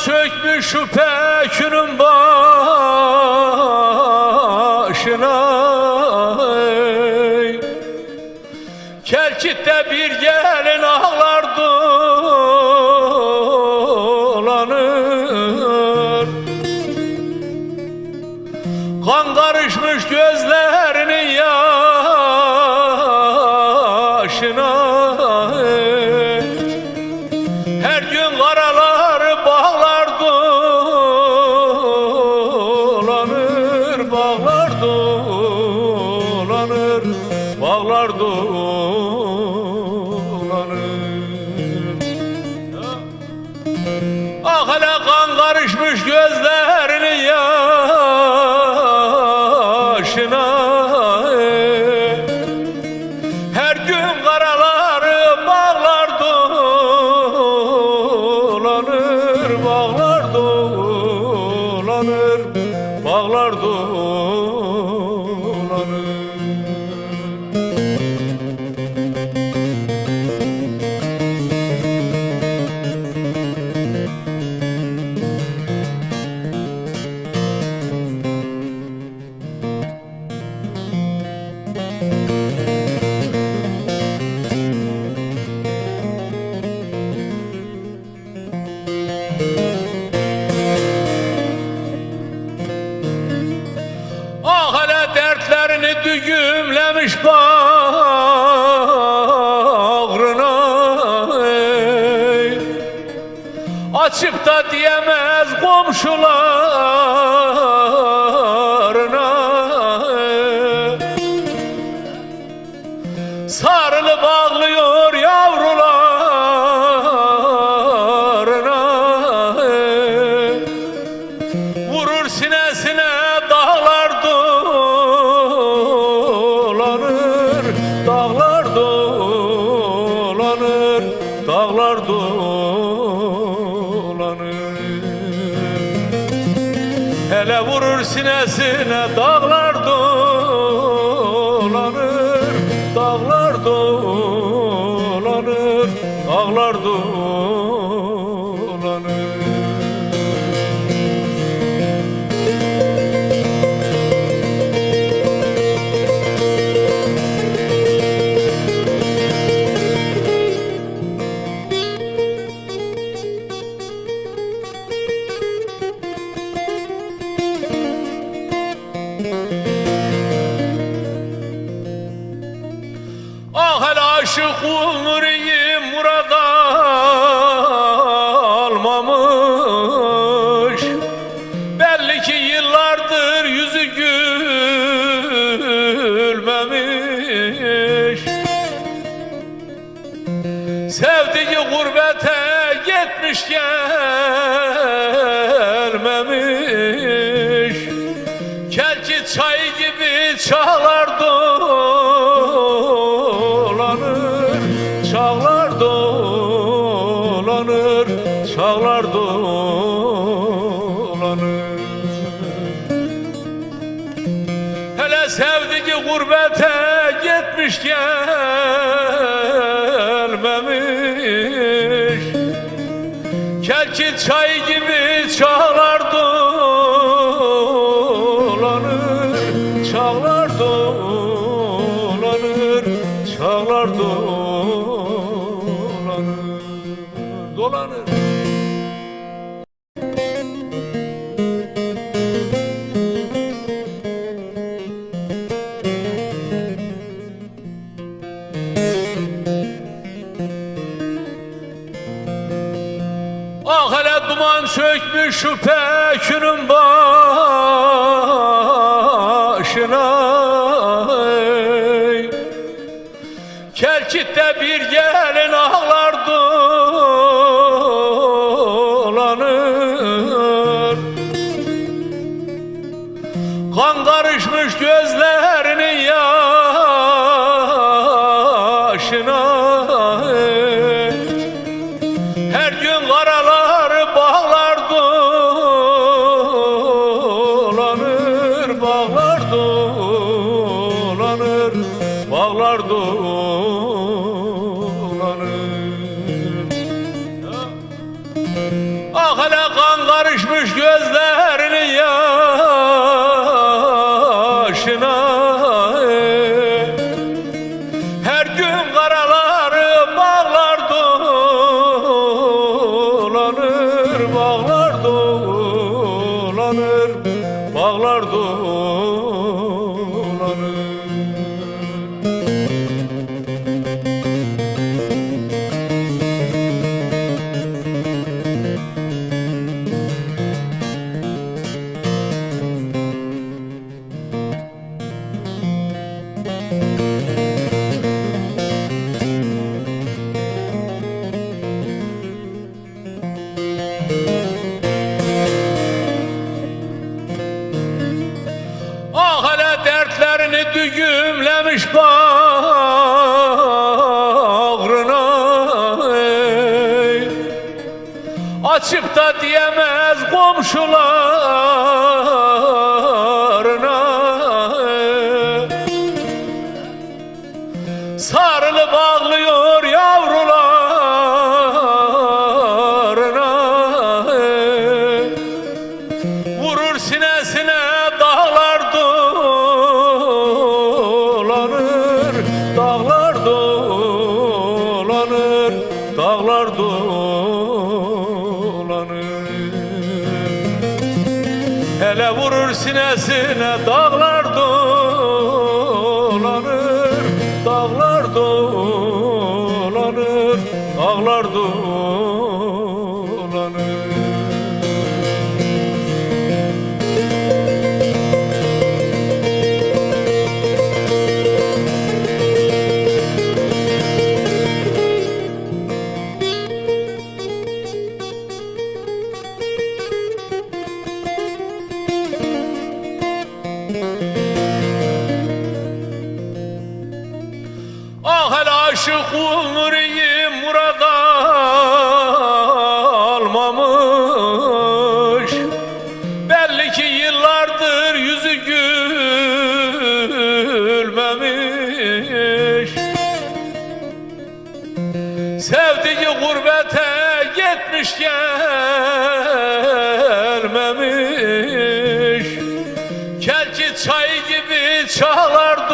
duman sökmüş şu pekünün başına ey. Kelkitte bir gelin ağlar dolanır Kan karışmış gözlerinin yaşına kan karışmış gözlerinin yaşına. Her gün karaları bağlar dolanır Bağlar dolanır Bağlar dolanır dertlerini düğümlemiş bağrına ey. Açıp da diyemez komşularına ey. Sarılı bağlıyor yavrularına ey. Vurur sinesine Hele vurur sinesine dağlar dolanır gitmiş gelmemiş. Kelki çay gibi çağlar dolanır Çağlar dolanır Çağlar dolanır. Hele sevdiği gurbete gitmiş gelmemiş Kelki çay gibi çağlar şu pekünün başına ey. Kelkitte bir gelin ağlar dolanır Kan karışmış gözlerinin yaşına Bağlar dolanır Ah hele kan karışmış gözlerinin yaşına. Her gün karaları bağlar dolanır Bağlar dolanır Bağlar dolanır dertlerini düğümlemiş bağrına ey. Açıp da diyemez komşularına ey. Sarılı bağlıyor yavrularına ey. Vurur sinesine dağlar sinesine dağlar dolanır aşık Nuri'yi murada almamış. Belli ki yıllardır yüzü gülmemiş. Sevdiği gurbete gitmiş gelmemiş. Kelki çay gibi çağlar